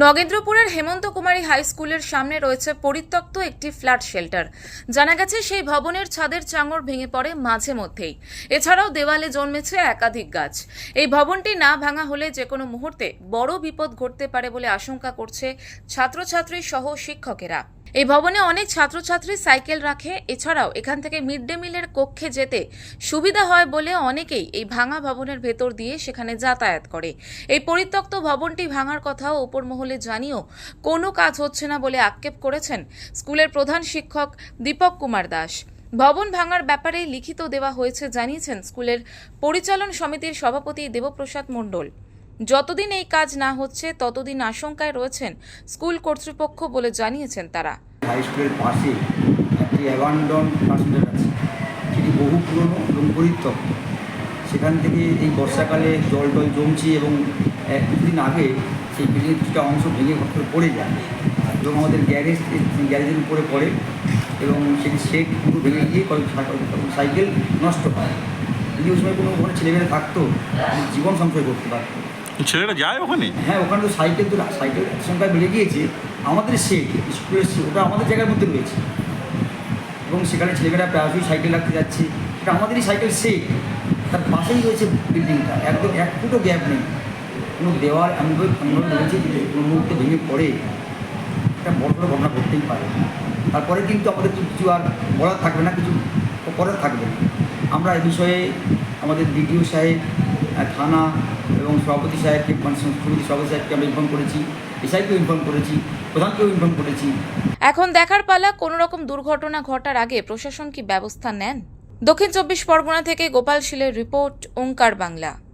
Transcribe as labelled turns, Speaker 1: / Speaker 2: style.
Speaker 1: নগেন্দ্রপুরের হেমন্ত কুমারী high স্কুলের সামনে রয়েছে পরিত্যক্ত একটি ফ্ল্যাট শেল্টার। জানা গেছে, সেই ভবনের ছাদের চাঙড় ভেঙে পড়ে মাঝে মধ্যেই। এছাড়াও দেওয়ালে জন্মেছে একাধিক গাছ। এই ভবনটি না ভাঙা হলে যে কোনো মুহূর্তে বড় বিপদ ঘটতে পারে বলে আশঙ্কা করছে ছাত্রছাত্রী সহ শিক্ষকেরা। এই ভবনে অনেক ছাত্রছাত্রী সাইকেল রাখে। এছাড়াও এখান থেকে মিড ডে মিলের কক্ষে যেতে সুবিধা হয় বলে অনেকেই এই ভাঙা ভবনের ভেতর দিয়ে সেখানে যাতায়াত করে। এই পরিত্যক্ত ভবনটি ভাঙার কথাও উপর মহলে জানিয়েও কোনো কাজ হচ্ছে না বলে আক্ষেপ করেছেন স্কুলের প্রধান শিক্ষক দীপক কুমার দাস। ভবন ভাঙার ব্যাপারে লিখিত দেওয়া হয়েছে, জানিয়েছেন স্কুলের পরিচালন সমিতির সভাপতি দেবপ্রসাদ মণ্ডল। যতদিন এই কাজ না হচ্ছে, ততদিন আশঙ্কায় রয়েছেন স্কুল কর্তৃপক্ষ বলে জানিয়েছেন তারা।
Speaker 2: হাই স্কুলের পাশে একটি বহু পুরনো এবং পরিত্যক্ত। সেখান থেকে এই বর্ষাকালে জল টল জমছে এবং এক কিছুদিন আগে সেই বিল্ডিং কিছুটা অংশ ভেঙে ঘর পড়ে যায় এবং আমাদের গ্যারেজ গ্যারেজের উপরে পড়ে এবং সেটি শেড পুরো ভেঙে গিয়ে সাইকেল নষ্ট হয়। যদি সময় কোনো ওখানে ছেলেমেয়েরা থাকতো জীবন সংশয় করতে পারতো।
Speaker 3: ছেলেটা যায় ওখানে?
Speaker 2: হ্যাঁ ওখানে তো সাইকেল তো সাইকেল সংখ্যা বেড়ে গিয়েছে। আমাদের শেড স্কুলের শেড ওটা আমাদের জায়গার মধ্যে রয়েছে। এবং সেখানে ছেলেমেয়েরা প্রায়শই সাইকেল রাখতে যাচ্ছে। এটা আমাদেরই সাইকেল শেড তার পাশেই রয়েছে বিল্ডিংটা একদম এক ফুটো গ্যাপ নেই। কোনো দেওয়াল এমনভাবে এমনভাবে রয়েছে যে কোনো মুহূর্তে ভেঙে পড়ে। একটা বড় বড় ঘটনা ঘটতেই পারে। তারপরে কিন্তু আমাদের কিছু আর বলার থাকবে না, কিছু করার থাকবে না। আমরা এ বিষয়ে আমাদের বিডিও সাহেব থানা এবং সভাপতি সাহেবকে মানে সমিতি সভাপতি সাহেবকে আমরা ইনফর্ম করেছি, এসআইকেও ইনফর্ম করেছি, প্রধানকেও ইনফর্ম করেছি।
Speaker 1: এখন দেখার পালা, কোনো রকম দুর্ঘটনা ঘটার আগে প্রশাসন কি ব্যবস্থা নেন? দক্ষিণ চব্বিশ পরগনা থেকে গোপাল শীলের রিপোর্ট, ওঙ্কার বাংলা।